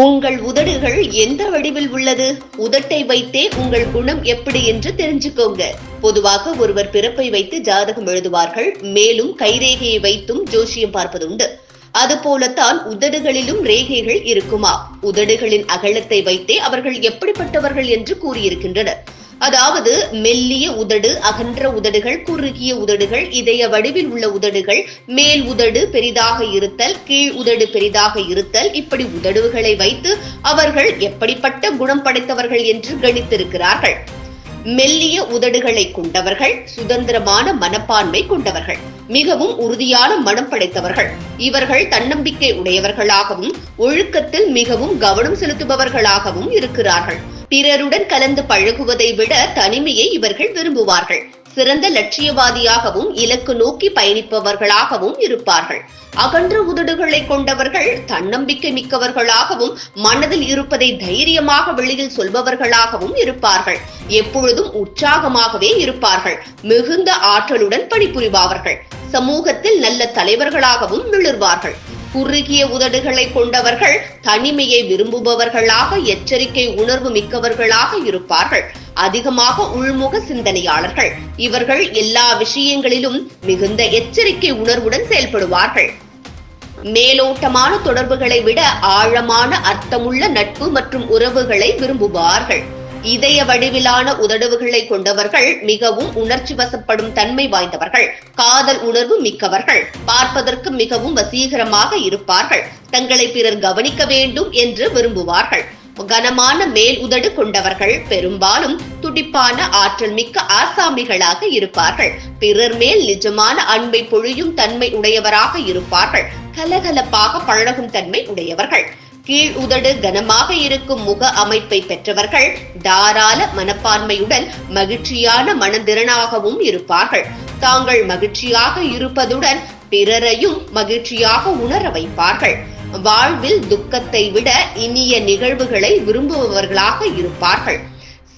உங்கள் உதடுகள் எந்த வடிவில் உள்ளது? உதட்டை வைத்தே உங்கள் குணம் எப்படி என்று தெரிஞ்சுக்கோங்க. பொதுவாக ஒருவர் பிறப்பை வைத்து ஜாதகம் எழுதுவார்கள். மேலும் கைரேகையை வைத்தும் ஜோசியம் பார்ப்பதுண்டு. அதுபோலத்தான் உதடுகளிலும் ரேகைகள் இருக்குமா? உதடுகளின் அகலத்தை வைத்தே அவர்கள் எப்படிப்பட்டவர்கள் என்று கூறியிருக்கின்றனர். அதாவது மெல்லிய உதடு அகன்ற உதடுகள் குறுகிய உதடுகள் இதய வடிவில் உள்ள உதடுகள் மேல் உதடு பெரிதாக இருத்தல் கீழ் உதடு பெரிதாக இருத்தல் இப்படி உதடுகளை வைத்து அவர்கள் எப்படிப்பட்ட குணம் படைத்தவர்கள் என்று கணித்திருக்கிறார்கள். மெல்லிய உதடுகளை கொண்டவர்கள் சுதந்திரமான மனப்பான்மை கொண்டவர்கள் மிகவும் உறுதியான மனம் படைத்தவர்கள். இவர்கள் தன்னம்பிக்கை உடையவர்களாகவும் ஒழுக்கத்தில் மிகவும் கவனம் செலுத்துபவர்களாகவும் இருக்கிறார்கள். பிறருடன் கலந்து பழகுவதை விட தனிமையை இவர்கள் விரும்புவார்கள். சிறந்த லட்சியவாதியாகவும் இலக்கு நோக்கி பயணிப்பவர்களாகவும் இருப்பார்கள். அகன்ற உதடுகளை கொண்டவர்கள் தன்னம்பிக்கை மிக்கவர்களாகவும் மனதில் இருப்பதை தைரியமாக வெளியில் சொல்பவர்களாகவும் இருப்பார்கள். எப்பொழுதும் உற்சாகமாகவே இருப்பார்கள். மிகுந்த ஆற்றலுடன் பணிபுரிவார்கள் சமூகத்தில் நல்ல தலைவர்களாகவும் மிளர்வார்கள் குறுகிய உதடுகளை கொண்டவர்கள் தனிமையை விரும்புபவர்களாக எச்சரிக்கை உணர்வு மிக்கவர்களாக இருப்பார்கள். அதிகமாக உள்முக சிந்தனையாளர்கள். இவர்கள் எல்லா விஷயங்களிலும் மிகுந்த எச்சரிக்கை உணர்வுடன் செயல்படுவார்கள். மேலோட்டமான தொடர்புகளை விட ஆழமான அர்த்தமுள்ள நட்பு மற்றும் உறவுகளை விரும்புவார்கள். இதய வடிவிலான உதடுவுகளை கொண்டவர்கள் மிகவும் உணர்ச்சி வசப்படும் தன்மை வாய்ந்தவர்கள். காதல் உணர்வு மிக்கவர்கள். பார்ப்பதற்கு மிகவும் வசீகரமாக இருப்பார்கள். தங்களை பிறர் கவனிக்க வேண்டும் என்று விரும்புவார்கள். கனமான மேல் உதடு கொண்டவர்கள் பெரும்பாலும் துடிப்பான ஆற்றல் மிக்க ஆசாமிகளாக இருப்பார்கள். பிறர் மேல் நிஜமான அன்பை பொழியும் தன்மை உடையவராக இருப்பார்கள். கலகலப்பாக பழகும் தன்மை உடையவர்கள். கீழ் உதடு கனமாக இருக்கும் முக அமைப்பை பெற்றவர்கள் தாராள மனப்பான்மையுடன் மகிழ்ச்சியான மனதிறனாகவும் இருப்பார்கள். தாங்கள் மகிழ்ச்சியாக இருப்பதுடன் பிறரையும் மகிழ்ச்சியாக உணர வைப்பார்கள். வாழ்வில் துக்கத்தை விட இனிய நிகழ்வுகளை விரும்புபவர்களாக இருப்பார்கள்.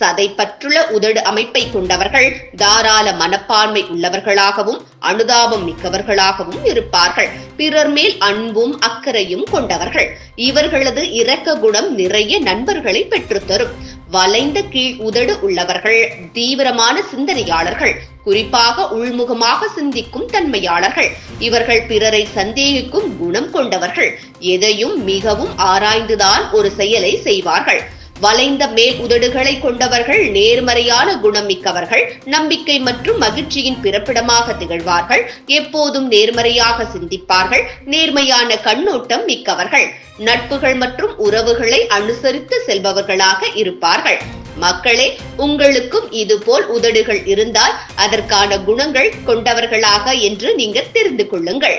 சதை பற்றுள்ள உதடு அமைப்பை கொண்டவர்கள் தாராள மனப்பான்மை உள்ளவர்களாகவும் அனுதாபம் மிக்கவர்களாகவும் இருப்பார்கள். பிறர் மேல் அன்பும் அக்கறையும் கொண்டவர்கள். இவர்களது இரக்க குணம் நிறைய நண்பர்களை பெற்றுத்தரும். வளைந்த கீழ் உதடு உள்ளவர்கள் தீவிரமான சிந்தனையாளர்கள் குறிப்பாக உள்முகமாக சிந்திக்கும் தன்மையாளர்கள். இவர்கள் பிறரை சந்தேகிக்கும் குணம் கொண்டவர்கள். எதையும் மிகவும் ஆராய்ந்துதான் ஒரு செயலை செய்வார்கள். வளைந்த மேல் உதடுகளை கொண்டவர்கள் நேர்மறையான குணம் மிக்கவர்கள் நம்பிக்கை மற்றும் மகிழ்ச்சியின் பிறப்பிடமாக திகழ்வார்கள் எப்போதும் நேர்மறையாக சிந்திப்பார்கள் நேர்மையான கண்ணோட்டம் மிக்கவர்கள் நட்புகள் மற்றும் உறவுகளை அனுசரித்து செல்பவர்களாக இருப்பார்கள். மக்களே உங்களுக்கும் இதுபோல் உதடுகள் இருந்தால் அதற்கான குணங்கள் கொண்டவர்களாக என்று நீங்கள் தெரிந்து கொள்ளுங்கள்.